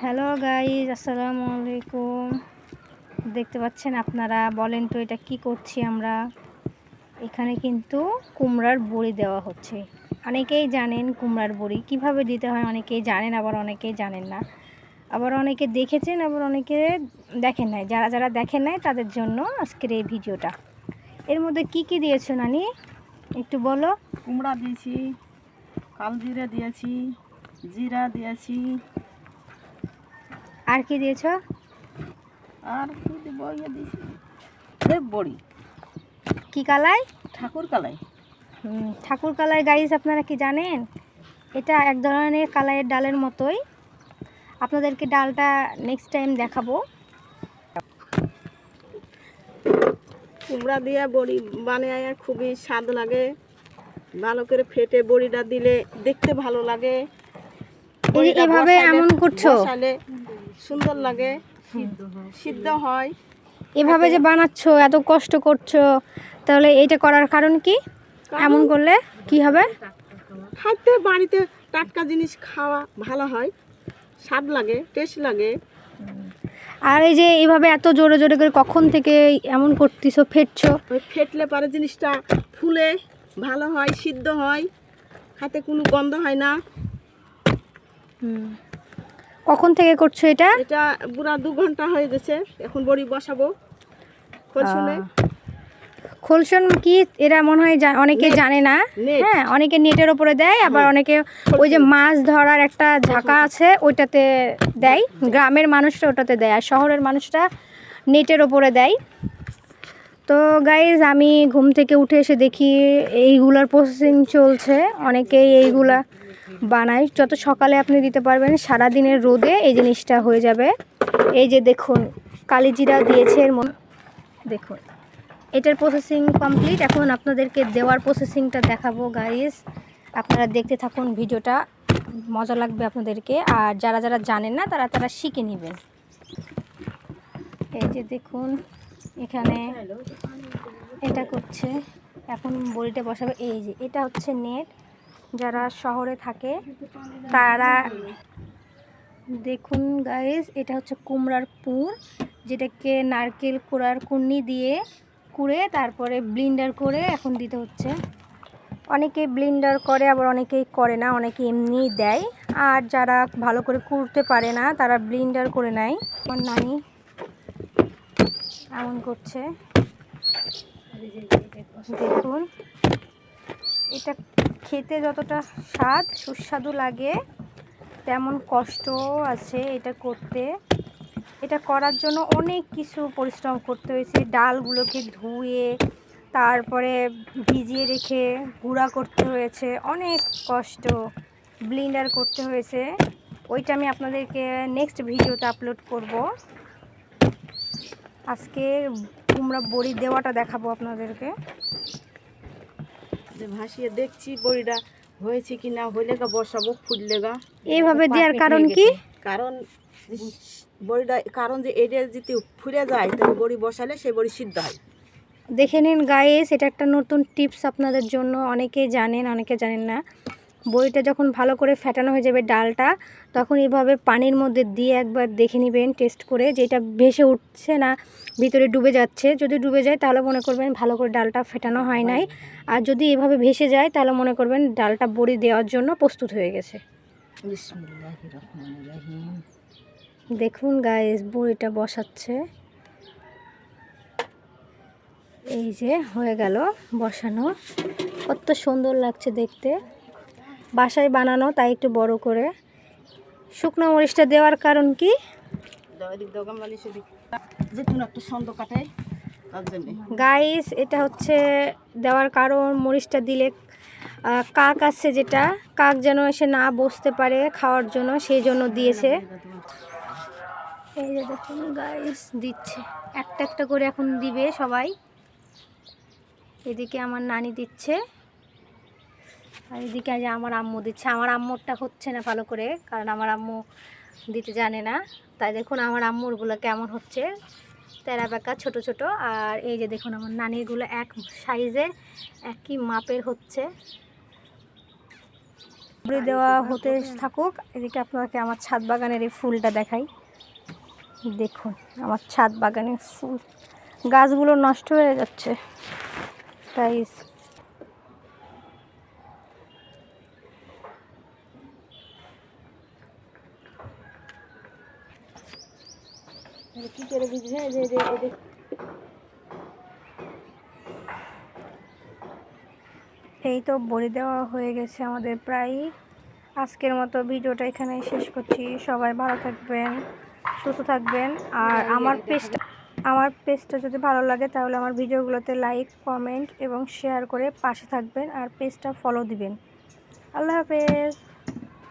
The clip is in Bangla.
হ্যালো গাইজ আসসালামু আলাইকুম দেখতে পাচ্ছেন আপনারা বলেন তো এটা কি করছি আমরা? এখানে কিন্তু কুমড়ার বড়ি দেওয়া হচ্ছে। অনেকেই জানেন কুমড়ার বড়ি। কীভাবে দিতে হয় অনেকেই জানেন, আবার অনেকেই জানেন না। আবার অনেকে দেখেছেন, আবার অনেকে দেখেন নাই। যারা যারা দেখেন নাই, তাদের জন্য আজকের এই ভিডিওটা। এর মধ্যে কি কি দিয়েছ নানি? একটু বলো। কুমড়া দিয়েছি, কালজিরা দিয়েছি, জিরা দিয়েছি আর কি দিয়েছ? আর কি দেব ইয়ে দিয়েছি বড়ি। কি কালাই? ঠাকুর কালাই। ঠাকুর কালাই গাইস আপনারা কি জানেন? এটা এক ধরনের কালাইয়ের ডালের মতোই। আপনাদেরকে ডালটা নেক্সট টাইম দেখাবো। কুমড়া দিয়ে বড়ি বানিয়ে খুবই স্বাদ লাগে। ভালো করে ফেটে বড়িটা দিলে দেখতে ভালো লাগে। এই যে বড়িটা এভাবে এমন করছ? সুন্দর লাগে। সিদ্ধ হয়। এভাবে যে বানাচ্ছো এত কষ্ট করছ তাহলে এইটা করার কারণ কি? এমন করলে কি হবে? খাইতে বাড়িতে টাটকা জিনিস খাওয়া ভালো হয়। স্বাদ লাগে টেস্ট লাগে। আর এই যে এইভাবে এত জোরে জোরে করে কখন থেকে এমন করতেছো ফেটছো? ফেটলে পরে জিনিসটা ফুলে ভালো হয় সিদ্ধ হয়। হাতে কোনো গন্ধ হয় না। হুম। কখন থেকে করছ এটা? এটা পুরা দু ঘণ্টা হয়ে গেছে এখন বড়ি বসাবো। খোলসন। কি এরা মনে হয় অনেকে জানে না। হ্যাঁ অনেকে নেটের ওপরে দেয় আবার অনেকে ওই যে মাছ ধরার একটা ঝাঁকা আছে ওইটাতে দেয়। গ্রামের মানুষরা ওটাতে দেয় আর শহরের মানুষরা নেটের ওপরে দেয়। তো গাইজ আমি ঘুম থেকে উঠে এসে দেখি এইগুলার প্রসেসিং চলছে। অনেকেই এইগুলা বানায় যত সকালে আপনি দিতে পারবেন সারা দিনের রোদে এই জিনিসটা হয়ে যাবে। এই যে দেখুন, কালিজিরা দিয়েছে এর মধ্যে। দেখুন, এটার প্রসেসিং কমপ্লিট এখন আপনাদেরকে দেওয়ার প্রসেসিংটা দেখাবো গাইস আপনারা দেখতে থাকুন ভিডিওটা, মজা লাগবে আপনাদেরকে। আর যারা যারা জানেন না, তারা তারা শিখে নেবেন। এই যে দেখুন, এখানে এটা করছে। এখন বড়িটা বসাবে। এই যে, এটা হচ্ছে নেট যারা শহরে থাকে, তারা দেখুন গাইস এটা হচ্ছে কুমড়ার পুর, যেটাকে নারকেল, কুড়ার কুন্নি দিয়ে কুড়ে, তারপরে ব্লিন্ডার করে এখন দিতে হচ্ছে। অনেকে ব্লিন্ডার করে, আবার অনেকেই করে না, অনেকে এমনিই দেয়। আর যারা ভালো করে কুড়তে পারে না, তারা ব্লিন্ডার করে নেয়। আমার নানি এমন করছে। দেখুন, এটা খেতে যতটা স্বাদ, সুস্বাদু লাগে, তেমন কষ্টও আছে এটা করতে। এটা করার জন্য অনেক কিছু পরিশ্রম করতে হয়েছে। ডালগুলোকে ধুয়ে, তারপরে ভিজিয়ে রেখে গুঁড়া করতে হয়েছে। অনেক কষ্ট ব্লিন্ডার করতে হয়েছে। ওইটা আমি আপনাদেরকে নেক্সট ভিডিওতে আপলোড করব। আজকে কুমড়া বড়ি দেওয়াটা দেখাবো আপনাদেরকে। যে ভাসিয়ে দেখছি বড়িটা হয়েছে কি না হইলে গা বসাবো ফুললে গা। এইভাবে দেওয়ার কারণ কি? কারণ বড়িটা কারণ যে এটা যদি ফুলে যায় তাহলে বড়ি বসালে সেই বড়ি সিদ্ধ হয়। দেখে নিন গায়ে সেটা একটা নতুন টিপস আপনাদের জন্য। অনেকে জানেন অনেকে জানেন না। বড়িটা যখন ভালো করে ফেটানো হয়ে যাবে ডালটা তখন এইভাবে পানির মধ্যে দিয়ে একবার দেখে নেবেন টেস্ট করে। যেটা ভেসে উঠছে না ভিতরে ডুবে যাচ্ছে। যদি ডুবে যায় তাহলে মনে করবেন ভালো করে ডালটা ফেটানো হয় নাই। আর যদি এভাবে ভেসে যায় তাহলে মনে করবেন ডালটা বড়ি দেওয়ার জন্য প্রস্তুত হয়ে গেছে। দেখুন গাইস বড়িটা বসাচ্ছে। এই যে হয়ে গেল বসানো। কত সুন্দর লাগছে দেখতে। বাসায় বানানো তাই একটু বড় করে। শুকনো মরিচটা দেওয়ার কারণ কি? গাইস এটা হচ্ছে দেওয়ার কারণ মরিচটা দিলে কাক আছে যেটা কাক যেন এসে না বসতে পারে খাওয়ার জন্য সেই জন্য দিয়েছে। এই যে দেখুন গাইস দিচ্ছে। একটা একটা করে এখন দিবে সবাই। এদিকে আমার নানি দিচ্ছে। আর এদিকে আজ আমার আম্মু দিচ্ছে। আমার আম্মুরটা হচ্ছে না ভালো করে কারণ আমার আম্মু দিতে জানে না। তাই দেখুন আমার আম্মুরগুলো কেমন হচ্ছে। তেরা বেঁকা ছোটো ছোটো। আর এই যে দেখুন আমার নানিরগুলো এক সাইজের একই মাপের হচ্ছে। দেওয়া হতে থাকুক। এদিকে আপনাকে আমার ছাদ বাগানের এই ফুলটা দেখাই। দেখুন আমার ছাদ বাগানের ফুল। গাছগুলো নষ্ট হয়ে যাচ্ছে। তাই কি করে বুঝবে যে এদের এই তো বলে দেওয়া হয়ে গেছে আমাদের প্রায়। আজকের মতো ভিডিওটা এখানে শেষ করছি। সবাই ভালো থাকবেন সুস্থ থাকবেন। আর আমার পেজটা আমার পেজটা যদি ভালো লাগে তাহলে আমার ভিডিওগুলোতে লাইক কমেন্ট এবং শেয়ার করে পাশে থাকবেন। আর পেজটা ফলো দিবেন। আল্লাহ হাফেজ।